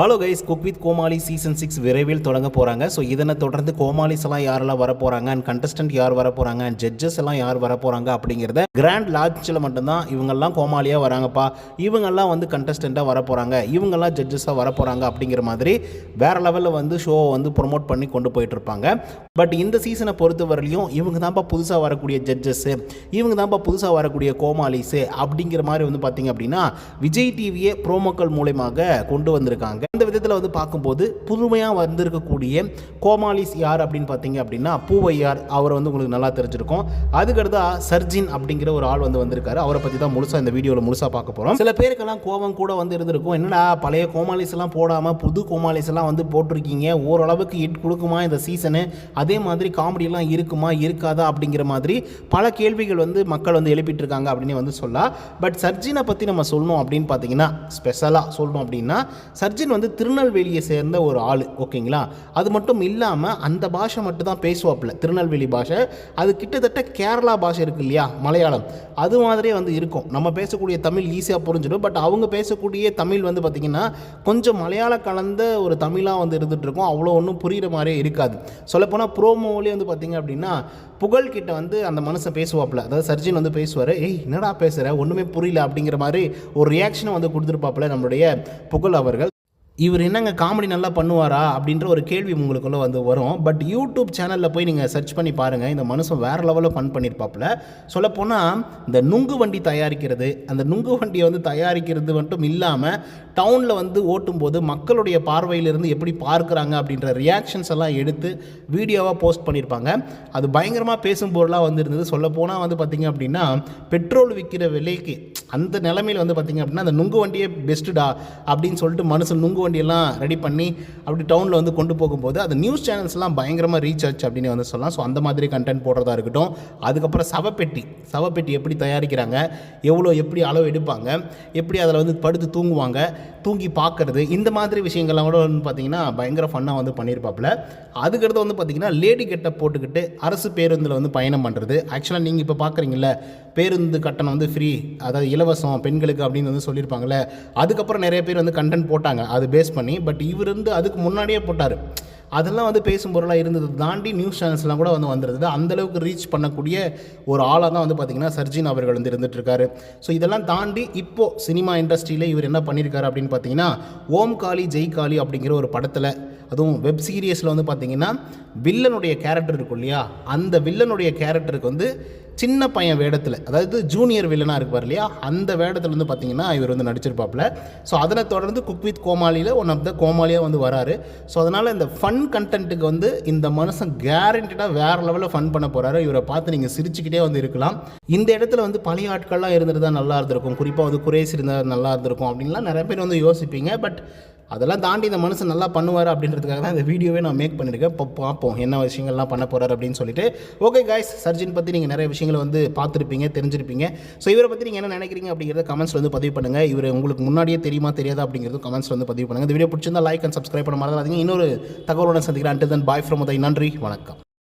Hello guys cook with Komali season six விரைவில் தொடங்க போகிறாங்க ஸோ இதனை தொடர்ந்து கோமாளிஸ் எல்லாம் யாரெல்லாம் வர போகிறாங்க அண்ட் கண்டஸ்டன்ட் யார் வர போகிறாங்க அண்ட் ஜட்ஜஸ் எல்லாம் யார் வர போகிறாங்க அப்படிங்கிறத கிராண்ட் லாட்ஜில் மட்டும்தான் இவங்கெல்லாம் கோமாளியாக வராங்கப்பா. இவங்கெல்லாம் வந்து கண்டஸ்டண்ட்டாக வர போகிறாங்க இவங்கெல்லாம் ஜட்ஜஸாக வர போகிறாங்க அப்படிங்கிற மாதிரி வேறு லெவலில் வந்து ஷோவை வந்து ப்ரொமோட் பண்ணி கொண்டு போயிட்டு இருப்பாங்க. பட் இந்த சீசனை பொறுத்த வரலையும் இவங்க தான்ப்பா புதுசாக வரக்கூடிய ஜட்ஜஸ்ஸு இவங்க தான்ப்பா புதுசாக வரக்கூடிய கோமாளிஸு அப்படிங்கிற மாதிரி வந்து பார்த்தீங்க அப்படின்னா விஜய் டிவியே ப்ரோமோக்கள் மூலயமாக கொண்டு வந்திருக்காங்க. இந்த விதத்தில் வந்து பார்க்கும்போது புதுமையாக வந்திருக்கக்கூடிய கோமாலிஸ் யார் அப்படின்னு பார்த்தீங்க அப்படின்னா பூவையார். அவர் வந்து உங்களுக்கு நல்லா தெரிஞ்சிருக்கும். அதுக்கடுத்தா சர்ஜின் அப்படிங்கிற ஒரு ஆள் வந்து வந்திருக்காரு. அவரை பற்றி தான் முழுசாக இந்த வீடியோவில் முழுசாக பார்க்க போகிறோம் சில பேருக்கெல்லாம் கோபம் கூட வந்து இருந்திருக்கும். என்னடா பழைய கோமாலிஸ் எல்லாம் போடாமல் புது கோமாலிஸ் எல்லாம் வந்து போட்டிருக்கீங்க. ஓரளவுக்கு ஹிட் கொடுக்குமா இந்த சீசனு அதே மாதிரி காமெடியெல்லாம் இருக்குமா இருக்காதா அப்படிங்கிற மாதிரி பல கேள்விகள் வந்து மக்கள் வந்து எழுப்பிட்டு இருக்காங்க அப்படின்னு வந்து சொல்லலாம். பட் சர்ஜினை பற்றி நம்ம சொல்லணும் அப்படின்னு பார்த்தீங்கன்னா ஸ்பெஷலாக சொல்லணும் அப்படின்னா சர்ஜின் வந்து திருநெல்வேலியை சேர்ந்த ஒரு ஆள் ஓகேங்களா? அது மட்டும் இல்லாமல் அந்த பாஷை மட்டும் தான் பேசுவாப்புல திருநெல்வேலி பாஷை. அது கிட்டத்தட்ட கேரளா பாஷை இருக்கு இல்லையா மலையாளம். அது மாதிரியே வந்து இருக்கும். நம்ம பேசக்கூடிய தமிழ் ஈஸியாக புரிஞ்சிடும். பட் அவங்க பேசக்கூடிய தமிழ் வந்து பார்த்திங்கன்னா கொஞ்சம் மலையாள கலந்த ஒரு தமிழாக வந்து இருந்துகிட்ருக்கும் அவ்வளோ ஒன்றும் புரிகிற மாதிரியே இருக்காது. சொல்லப்போனால் ப்ரோமோவிலே வந்து பார்த்திங்க அப்படின்னா புகழ்கிட்ட வந்து அந்த மனுஷன் பேசுவாப்புல. அதாவது சர்ஜின் வந்து பேசுவார் ஏய் என்னடா பேசுகிற ஒன்றுமே புரியல. அப்படிங்கிற மாதிரி ஒரு ரியாக்ஷனை வந்து கொடுத்துருப்பாப்பில் நம்மளுடைய புகழ் அவர்கள். இவர் என்னங்க காமெடி நல்லா பண்ணுவாரா அப்படின்ற ஒரு கேள்வி உங்களுக்குள்ளே வந்து வரும். பட் யூடியூப் சேனலில் போய் நீங்கள் சர்ச் பண்ணி பாருங்கள் இந்த மனுஷன் வேறு லெவலில் ஃபன் பண்ணியிருப்பாப்புல சொல்லப்போனால் இந்த நுங்கு வண்டி தயாரிக்கிறது அந்த நுங்கு வண்டியை வந்து தயாரிக்கிறது மட்டும் இல்லாமல் டவுனில் வந்து ஓட்டும்போது மக்களுடைய பார்வையிலிருந்து எப்படி பார்க்குறாங்க அப்படின்ற ரியாக்ஷன்ஸ் எல்லாம் எடுத்து வீடியோவாக போஸ்ட் பண்ணியிருப்பாங்க அது பயங்கரமாக பேசும் பொருளாக வந்து இருந்தது சொல்லப்போனால் வந்து பார்த்திங்க அப்படின்னா பெட்ரோல் விற்கிற விலைக்கு அந்த நிலமையில் வந்து பார்த்திங்க அப்படின்னா அந்த நுங்கு வண்டியே பெஸ்ட்டுடா அப்படின்னு சொல்லிட்டு மனுஷன் நுங்கு வண்டியெல்லாம் ரெடி பண்ணி அப்படி டவுனில் வந்து கொண்டு போகும்போது அது நியூஸ் சேனல்ஸ்லாம் பயங்கரமாக ரீச் ஆச்சு அப்படின்னு வந்து சொல்லலாம். ஸோ அந்த மாதிரி கண்டென்ட் போடுறதா இருக்கட்டும். அதுக்கப்புறம் சவப்பெட்டி சவப்பெட்டி எப்படி தயாரிக்கிறாங்க? எவ்வளோ எப்படி அளவு எடுப்பாங்க? எப்படி அதில் வந்து படுத்து தூங்குவாங்க? தூங்கி பார்க்கறது இந்த மாதிரி விஷயங்கள்லாம் கூட வந்து பார்த்திங்கன்னா பயங்கர ஃபன்னாக வந்து பண்ணியிருப்பாப்புல அதுக்கடுத்து வந்து பார்த்திங்கன்னா லேடி கெட்டப் போட்டுக்கிட்டு அரசு பேருந்தில் வந்து பயணம் பண்ணுறது ஆக்சுவலாக நீங்கள் இப்போ பார்க்குறீங்கள பேருந்து கட்டணம் வந்து ஃப்ரீ அதாவது இலவசம் பெண்களுக்கு அப்படின்னு வந்து சொல்லியிருப்பாங்களே அதுக்கப்புறம் நிறைய பேர் வந்து கண்டென்ட் போட்டாங்க. அது பேஸ் பண்ணி பட் இவர் இருந்து அதுக்கு முன்னாடியே போட்டார். அதெல்லாம் வந்து பேசும் பொருளாக இருந்தது தாண்டி நியூஸ் சேனல்ஸ்லாம் கூட வந்து வந்துருந்தது. அந்தளவுக்கு ரீச் பண்ணக்கூடிய ஒரு ஆளாக தான் வந்து பார்த்திங்கன்னா சர்ஜின் அவர்கள் வந்து இருந்துகிட்ருக்காரு ஸோ இதெல்லாம் தாண்டி இப்போது சினிமா இண்டஸ்ட்ரியில் இவர் என்ன பண்ணியிருக்காரு அப்படின்னு பார்த்தீங்கன்னா ஓம் காளி ஜெய் காளி அப்படிங்கிற ஒரு படத்தில் அதுவும் வெப் சீரியஸில் வந்து பார்த்திங்கன்னா வில்லனுடைய கேரக்டர் இருக்கும் இல்லையா? அந்த வில்லனுடைய கேரக்டருக்கு வந்து சின்ன பையன் வேடத்தில் அதாவது ஜூனியர் வில்லனாக இருப்பார் இல்லையா? அந்த வேடத்தில் வந்து பார்த்தீங்கன்னா இவர் வந்து நடிச்சிருப்பாப்புல. ஸோ அதனை தொடர்ந்து குக் வித் கோமாளியில் ஒன் ஆஃப் த கோமாளியாக வந்து வராரு. ஸோ அதனால் இந்த ஃபன் கண்டென்ட்டுக்கு வந்து இந்த மனுஷன் கேரண்டடாக வேறு லெவலில் ஃபன் பண்ண போகிறாரு இவரை பார்த்து நீங்கள் சிரிச்சுக்கிட்டே வந்து இருக்கலாம். இந்த இடத்துல வந்து பழைய ஆட்கள்லாம் இருந்திருந்தால் நல்லா இருந்திருக்கும். குறிப்பாக வந்து குரேஸ் இருந்தால் நல்லா இருந்திருக்கும் அப்படின்லாம் நிறைய பேர் வந்து யோசிப்பீங்க. பட் அதெல்லாம் தாண்டி இந்த மனுஷன் நல்லா பண்ணுவார் அப்படின்றதுக்காக தான் இந்த வீடியோவே நான் மேக் பண்ணியிருக்கேன். இப்போ பார்ப்போம் என்ன விஷயங்கள்லாம் பண்ண போகிறார் அப்படின்னு சொல்லிட்டு. ஓகே காய்ஸ் சர்ஜின் பற்றி நீங்கள் நிறைய விஷயங்களை வந்து பார்த்துருப்பீங்க தெரிஞ்சிருப்பீங்க. ஸோ இவரை பற்றி நீங்கள் என்ன நினைக்கிறீங்க அப்படிங்கிறத கமெண்ட்ஸ் வந்து பதிவு பண்ணுங்கள் இவர் உங்களுக்கு முன்னாடியே தெரியுமா தெரியாதா அப்படிங்கிறது கமெண்ட்ஸ் வந்து பதிவு பண்ணுங்கள் இந்த வீடியோ பிடிச்சிருந்தா லைக் அண்ட் சப்ஸ்கிரைப் பண்ண மறந்துடாதீங்க. இன்னொரு தகவலுடன் சந்திக்கிறேன். Until then bye from Uday நன்றி வணக்கம்.